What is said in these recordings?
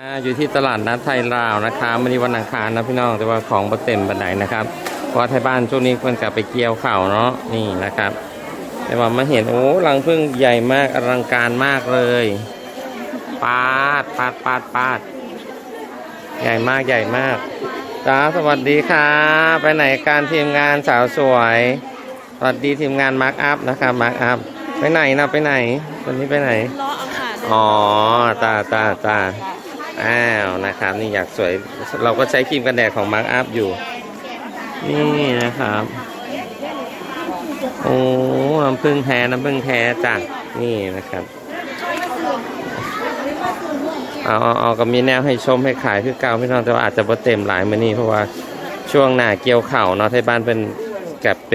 อ่าอยู่ที่ตลาดนัดไทยลาวนะคะวันนี้วันอังคารนะพี่น้องแต่ว่าของประเต็มบันไดนะครับเพราะว่าไทยบ้านช่วงนี้มันกลับไปเกี่ยวเข่าวเนาะนี่นะครับ แต่ว่ามาเห็นโอ้รังพึ่งใหญ่มากอลังการมากเลยปาดปาดปาดปาดใหญ่มากใหญ่มากจ้าสวัสดีค่ะไปไหนการทีมงานสาวสวย สวัสดีทีมงานมาร์กอัพนะครับมาร์กอัพไปไหนนะไปไหนวันนี้ไปไหนล้อเอาค่ะอ๋อตาตาตา อ้าวนะครับ นี่อยากสวยเราก็ใช้ครีมกันแดดของมาร์ k อัพอยู่ นี่นะครับ โอ้น้ำผึ้งแท้น้ำผึ้งแท้จ้ะนี่นะครับเอาเอาเอาก็มีแนวให้ชมให้ขายคือเก่าพี่น้องแต่ว่าอาจจะบ่เต็มหลายมานี่เพราะว่าช่วงหน้าเกี่ยวเข่าเนาะที่บ้านเป็นกับไป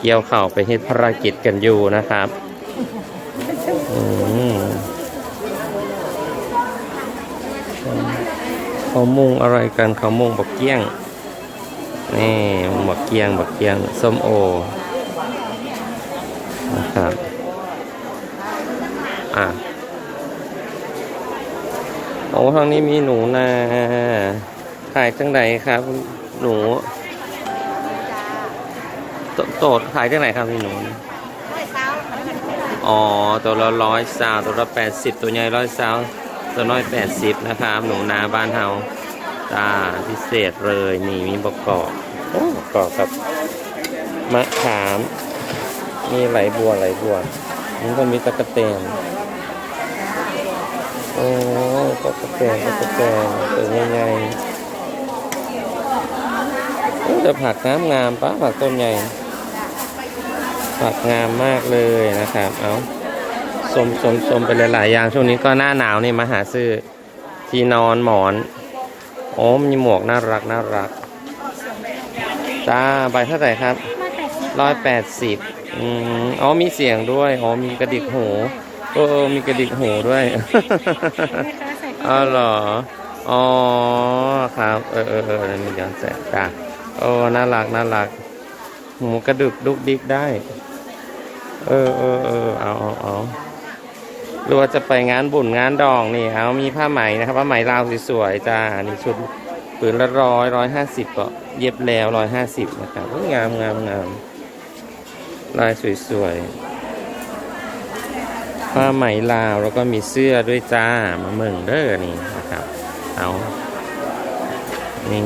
เกี่ยวเข่าไปเฮ็ดภารกิจกันอยู่นะครับอืม เขามุงอะไรกันเขามุงบักเกี้ยงนี่มุงบักเกี้ยงบักเกี้ยงส้มโอนะครับอะโอ้ทางนี้มีหนูนาขายจังไหนครับ หนูโตโตดขายจังไหนครับพี่หนูอ๋อตัวละร้อยสาวตัวละแปดสิบตัวใหญ่ร้อยสาว ตัวน้อยแปดสิบนะครับ หนูนาบ้านเฮาตาพิเศษเลยนี่มีประกอบโอ้ประกอบกับมะขามมีไหลบัวไหลบัวนี่ก็มีตะกะเตนโอ้ก็กะแตงก็กะแตงตัวใหญ่ๆโอ้แต่ผักงามงามป้าผักต้นใหญ่ผักงามมากเลยนะครับ เอา สมสมสมไปหลายๆอย่างช่วงนี้ก็หน้าหนาวนี่มาหาซื้อที่นอนหมอนโอ้มีหมวกน่ารักน่ารักจ้าใบเท่าไหร่ครับร้อยแปดสิบอืมอ๋อมีเสียงด้วยอ๋อมีกระดิกหูเออเออมีกระดิกหูด้วยอ๋อเหรออ๋อครับเออเออเออมีย้อนแสงจ้ะโอ้น่ารักน่ารักหูกระดึกดุกดิกได้ เออเออเออเอาเอาเอา หรือว่าจะไปงานบุญงานดองนี่เอามีผ้าไหมนะครับผ้าไหมลาวสวยๆจ้านี่ชุดผืนละร้อยร้อยห้าสิบก็เย็บแล้วร้อยห้าสิบนะครับอุ๊ยงามงามงามลายสวยๆผ้าไหมลาวแล้วก็มีเสื้อด้วยจ้ามาเมืองเด้อนี่นะครับเอานี่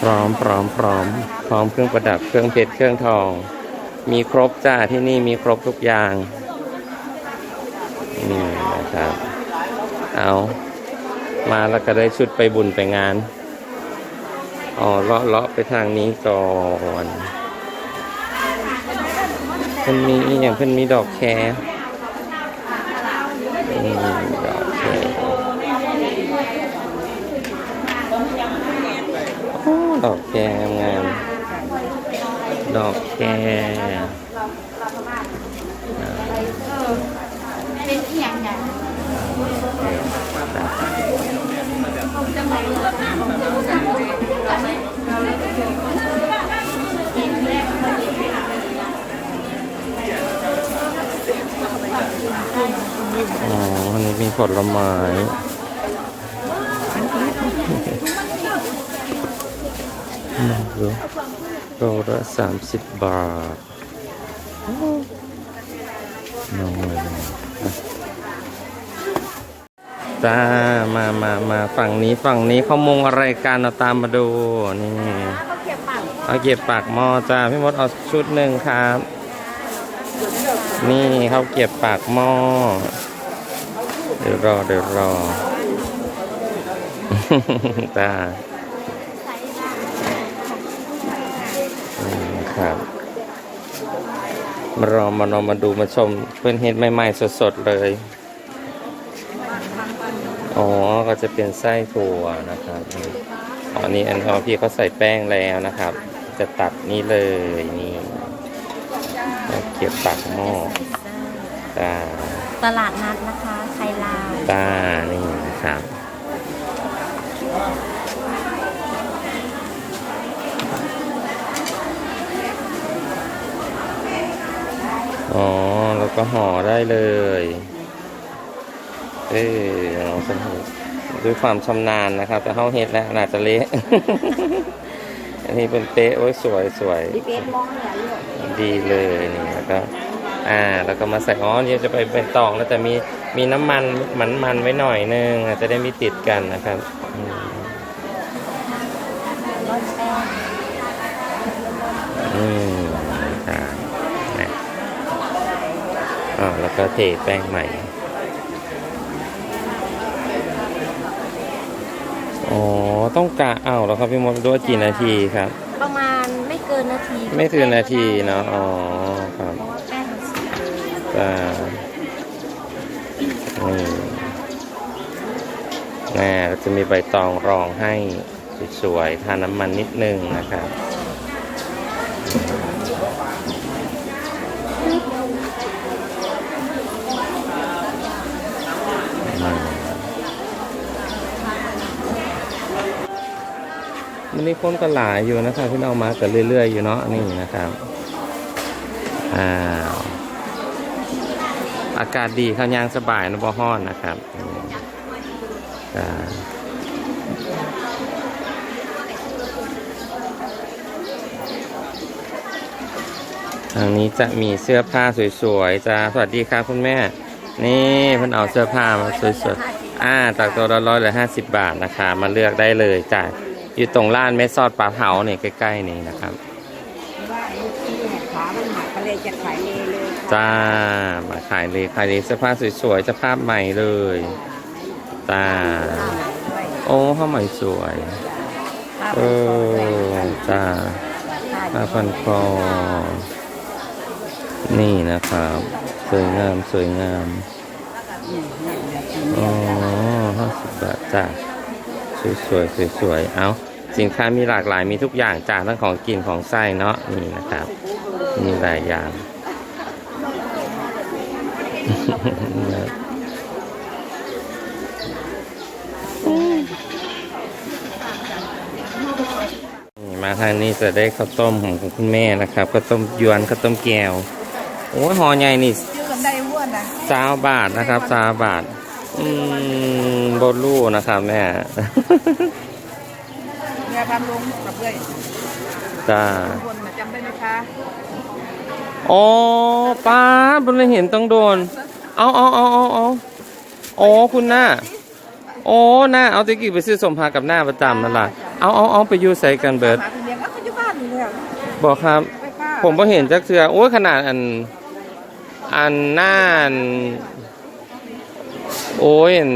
พร้อมพร้อมพร้อม พร้อมเครื่องประดับเครื่องเพชรเครื่องทอง มีครบจ้าที่นี่มีครบทุกอย่างนี่นะครับ เอามาแล้วก็ได้ชุดไปบุญไปงานอ๋อเลาะเลาะไปทางนี้ก่อนเพิ่นมีอย่างเพิ่นมีดอกแคร์อืมดอกแคร์โอ้ ดอกแคร์งาม ดอกแคร์อ่าเป็นอีหยังไงอ๋อ อันนี้มีผลไม้มาดู โลละสามสิบบาทน้องเลยจ้ามามามาฝั่งนี้ฝั่งนี้เขามุงอะไรกันเราตามมาดูนี่เขาเก็บปากเอาเก็บปากหม้อจ้าพี่มดเอาชุดหนึ่งครับ นี่เขาเก็บปากหม้อเดี๋ยวรอเดี๋ยวรอจ้า ครับมารอมานอมาดูมาชมเพื่อนเฮ็ดใหม่ๆสดๆเลย อ๋อก็จะเป็นไส้ถั่วนะครับนี่อ๋อนี่อันนี้พี่เขาใส่แป้งแล้วนะครับ จะตัดนี่เลยนี่เก็บปากหม้อจ้าตลาดนัดนะคะไทยลาวตานี่นะครับ อ๋อ แล้วก็ห่อได้เลย เออเอาสมุดด้วยความชำนาญนะครับ แต่เข้าเฮ็ดแล้วอาจจะเละอันนี้เป็นเป๊ะโอ้ยสวยสวยดิเบตมองเนี่ยลูกดีเลยนี่แล้วก็อ่า แล้วก็มาใส่อ๋อเดี๋ยวจะไปเป็นตองแล้วแต่มีมีน้ำมันมันมันๆไว้หน่อยนึงอาจจะได้ไม่ติดกันนะครับอืม ร้อนแป้ง อืมค่ะนะ อ๋อแล้วก็เทแป้งใหม่อ๋อต้องกะเอาแล้วครับพี่มดด้วยกี่นาทีครับ ประมาณไม่เกินนาทีไม่ถึงนาทีเนาะอ๋อครับเพราะว่าแป้งมันสีอ่านี่น่าเราจะมีใบตองรองให้สวยๆทาน้ำมันนิดนึงนะครับ มันนี่คนก็หลายอยู่นะครับที่เอามากันเรื่อย ๆ อยู่เนาะนี่นะครับอ้าวอากาศดีข้าวยางสบายนะบ่ฮ้อนนะครับอืมจ้าทางนี้จะมีเสื้อผ้าสวยๆจ้าสวัสดีครับคุณแม่ นี่เพิ่นเอาเสื้อผ้ามาสวยๆอ่าจากตัวละร้อยหลือห้าสิบบาทนะคะ มาเลือกได้เลยจ้า อยู่ตรงร้านเมสซอดปลาเผาเนี่ยใกล้ๆนี่นะครับว่าลูกที่เนี่ยขามันหักก็เลยจะขายเลยเลยค่ะจ้ามาขายเลยขายเลยเสื้อผ้าสวยๆจะภาพใหม่เลยจ้าโอ้ผ้าใหม่สวยเออจ้าผ้าพันคอนี่นะครับ สวยงามสวยงามอ๋อห้าสิบบาทจ้า สวยๆสวยๆเอาสินค้ามีหลากหลายมีทุกอย่างจ้าทั้งของกินของไส้เนาะนี่นะครับ มีหลายอย่างนี่มาทางนี้จะได้ข้าวต้มของคุณแม่นะครับข้าวต้มยวนข้าวต้มแก้วโอ้ยห่อใหญ่นี่ชื่อกันได้อ้วนนะสาวบาทนะครับสาวบาท อืม บนลู่นะครับแม่เนี่ยทำลงกับเพื่อนจ้าคนน่ะจำได้ไหมคะอ๋อป้าบนเลยเห็นต้องโดน เอาเอาเอาเอาเอาอ๋อคุณหน้าโอ้หน้าเอาตะกี้ไปซื้อสมภากับหน้าประจำนั่นล่ะเอาเอาเอาไปอยูใส่กันเบิร์ดหาพี่เลี้ยงก็อยู่บ้านอยู่แล้วบอกครับ ไปป้าผมก็เห็นจักเทือโอ้ยขนาดอัน อันหน้าอันโอ้ยอัน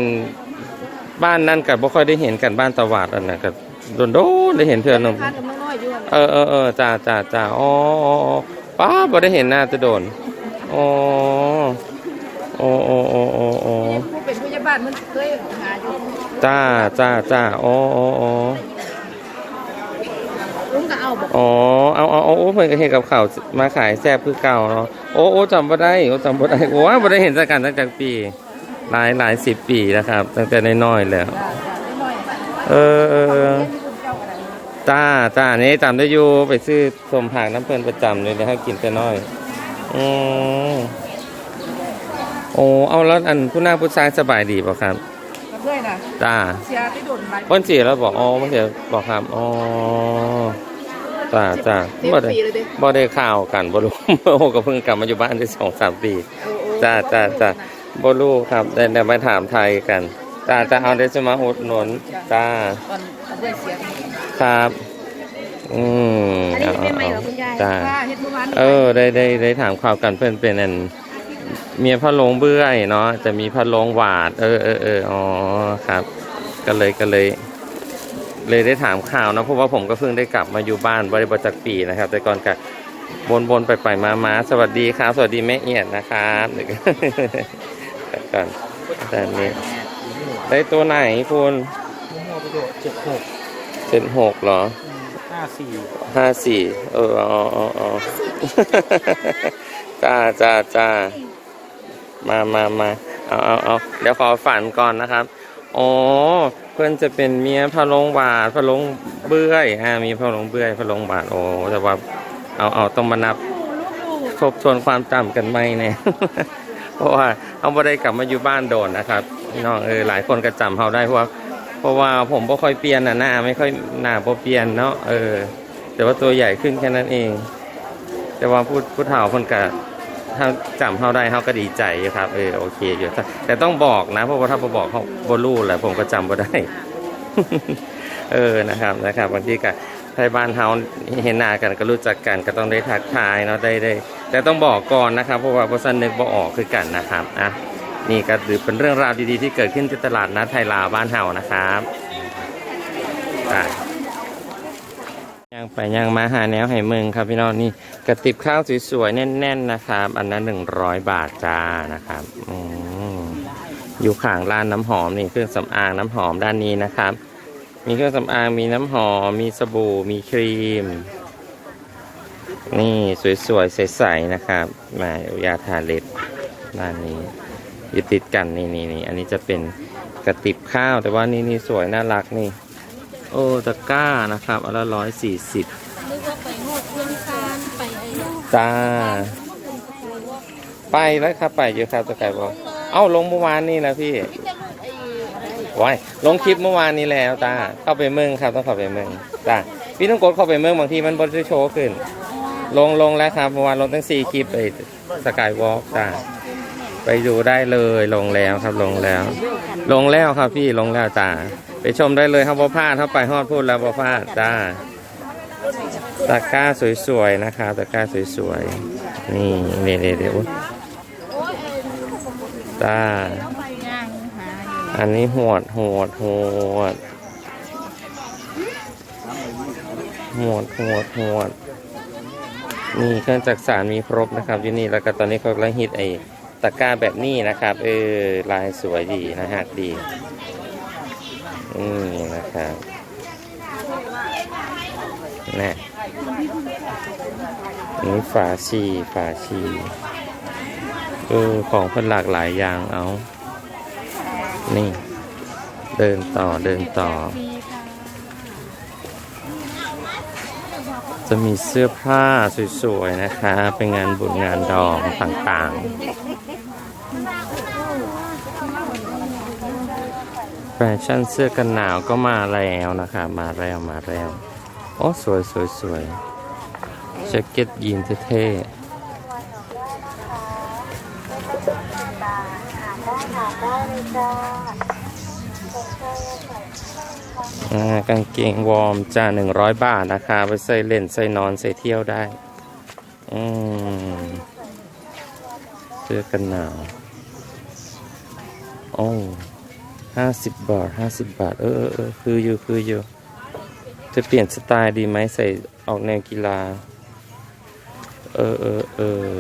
บ้านนั่นกับบ่ค่อยได้เห็นกันบ้านตะวาดอันนั้นกับโดนโดนๆได้เห็นเทือหนึงทานกับน้อยๆอยู่อะเออเออเออจ้าจ้าจ้าอ๋ออ๋ออ๋อป้าบ่ได้เห็นหน้าจะโดนอ๋อโอ้โอ้โอ้โอ้โอ้ผู้เป็นผู้ใหญ่บ้านมันเคยหาอยู่จ้าจ้าจ้าอ๋ออ๋ออ๋อลุงก็เอาบอกอ๋อเอาเอาเอาโอ้เพิ่นก็เห็นกับข่าวมาขายแซ่บคือเก่าเนาะโอ้โอ้จำบ่ได้โอ้จำบ่ได้โอ้ยบ่ได้เห็นสักกันตั้งแต่ปี หลายหลายสิบปีนะครับ ตั้งแต่น้อยๆแล้วจ้าจ้าน้อยๆเออเออเออเลี้ยงที่คุณเจ้ากันนะจ้าจ้านี่จำได้อยู่ไปซื้อสมผักน้ำเพลินประจำเลยนะให้กินแต่น้อยอืมโอ้เอาแล้วอันผู้หน้าผู้ชายสบายดีป่ะครับกับเพื่อนน่ะจ้าเชียร์ที่โดนใบเพิ่นเสียแล้วบอกอ๋อมันเสียบอกครับอ๋อจ้าจ้าสิบบ่ได้ปีเลยเด้บ่ได้ข่าวกันบ่รู้โอ้ก็เพิ่งกลับมาอยู่บ้านได้สองสามปีโอ้โอ้จ้าจ้าจ้า บ่รู้ครับได้ได้มาถามไทยกันจ้าจ้าเอาได้จะมาอุดหนุนจ้าตอนกับเพื่อนเสียครับ อืมอันนี้เป็นใหม่เหรอคุณยายจ้าป้าเฮ็ดเมื่อวานเออได้ได้ได้ถามข่าวกันเพื่อนเป็นอันเมียพระโลงเบื้อยเนาะจะมีพระโลงหวาด เออเออเอออ๋อครับ ก็เลยก็เลย เลยได้ถามข่าวนะเพราะว่าผมก็เพิ่งได้กลับมาอยู่บ้านบริบทจากปีนะครับ แต่ก่อนกับบนบนไปไปมามาสวัสดีครับ สวัสดีแม่เอียดนะครับ เดี๋ยวก่อนแต่ก่อนแต่อันนี้ได้ตัวไหนคุณมั่วไปโดดเจ็ดหกเจ็ดหกเหรอห้าสี่ห้าสี่เอออ๋ออ๋ออ๋อจ้าจ้าจ้ามามามาเอาเอาเอาเดี๋ยวขอฝันก่อนนะครับ อ๋อ เพื่อนจะเป็นเมียพระลงบาทพระลงเบื้อยอ่ามีพระลงเบื้อยพระลงบาทโอ้แต่ว่าเอาเอาต้องมานับทบทวนความจำกันไหมเนี่ย เพราะว่าเขาไม่ได้กลับมาอยู่บ้านโดนนะครับน้องเออหลายคนก็จำเขาได้เพราะเพราะว่าผมไม่ค่อยเปลี่ยนนะหน้าไม่ค่อยหน้าพอเปลี่ยนเนาะเออ แต่ว่าตัวใหญ่ขึ้นแค่นั้นเอง แต่ว่าพูดพูดเฒ่าคนกะถ้าจำเขาได้เขาก็ดีใจครับเออโอเคอยู่แต่ต้องบอกนะเพราะว่าถ้าบ่บอกเขาบรู้แหละผมก็จำบ่ได้ เออนะครับนะครับบางทีก็ไทยบ้านเฮาเห็นหน้ากันก็รู้จักกันก็ต้องได้ทักทายเนาะได้ได้ แต่ต้องบอกก่อนนะครับเพราะว่าบริษัทนึกบ่ออกคือกันนะครับอะนี่ก็ถือเป็นเรื่องราวดีๆ ที่เกิดขึ้นที่ตลาดนัดไทยลาวบ้านเฮานะครับอะย่างไปย่างมาหาแนวให้เมืองครับพี่น้องนี่กระติบข้าวสวยๆแน่น ๆนะครับ อันนั้นหนึ่งร้อยบาทจ้านะครับอืมอยู่ข้างร้านน้ำหอมนี่เครื่องสำอางน้ำหอมด้านนี้นะครับ มีเครื่องสำอางมีน้ำหอม มีสบู่มีครีม นี่สวยๆ ใสๆ นะครับมายาทาเล็บด้านนี้อยู่ติดกันนี่นี่นี่อันนี้จะเป็นกระติบข้าวแต่ว่านี่นี่สวยน่ารักนี่ โอ้ตะกร้านะครับอันละร้อยสี่สิบนึกว่าไปโหดเพื่อนซานไปไอ้ลูกจ้า ไปแล้วครับไปอยู่ครับตะไคร้บอกเอ้าลงเมื่อวานนี่นะพี่ว้ายลงคลิปเมื่อวานนี้แล้วตาเข้าไปเมืองครับต้องเข้าไปเมืองจ้าพี่ต้องกดเข้าไปเมืองบางทีมันบนโชว์ขึ้น ลงลงแล้วครับเมื่อวานลงตั้งสี่คลิปไปสกายวอล์กจ้าไปดูได้เลยลงแล้วครับลงแล้ว ลงแล้วครับพี่ลงแล้วจ้าไปชมได้เลยครับบ่พลาดเข้าไปฮอดพูดแล้วบ่พลาดจ้าตะกร้าสวยๆนะครับตะกร้าสวยๆนี่นี่เดี๋ยวเดี๋ยวจ้าอันนี้หวดหวดหวดหวดหวดหวด นี่เครื่องจักสารมีครบนะครับที่นี่แล้วก็ตอนนี้เขากำลังฮิตไอ้ตะกร้าแบบนี้นะครับ เออลายสวยดีนะฮะดีนี่นะครับนะอันนี้ฝาชีฝาชีเออของพิ่นหลากหลายอย่างเอา นี่ เดินต่อเดินต่อ จะมีเสื้อผ้าสวยๆนะคะ เป็นงานบุญงานดองต่างๆ แฟชั่นเสื้อกันหนาวก็มาแล้วนะคะ มาแล้วมาแล้วโอ้สวยสวยสวยแจ็คเก็ตยีนเท่ๆ อ่ากางเกงวอร์มจ้าหนึ่งร้อยบาทนะคะไปใส่เล่นใส่นอนใส่เที่ยวได้ อืมเสื้อกันหนาวโอ้ห้าสิบบาทห้าสิบบาท เออเออเออคืออยู่คืออยู่จะเปลี่ยนสไตล์ดีไหมใส่ออกแนวกีฬา เออเออเออ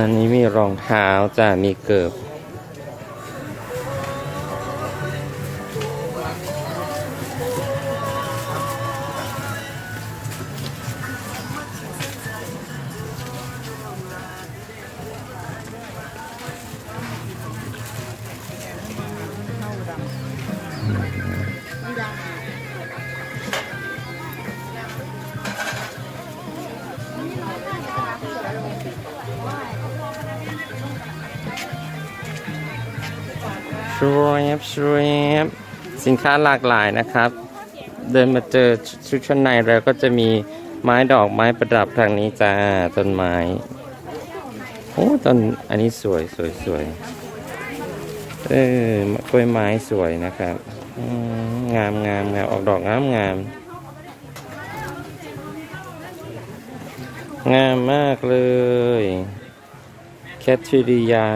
อันนี้มีรองเท้าจ้ะมีเกิบ ชวบชวบสินค้าหลากหลายนะครับ เดินมาเจอชุดชั้นในแล้วก็จะมีไม้ดอกไม้ประดับทางนี้จ้าต้นไม้โอ้ต้นอันนี้สวยสวยสวยเออกล้วยไม้สวยนะครับงามงามงามออกดอกงามงามงามมากเลย แคทริยา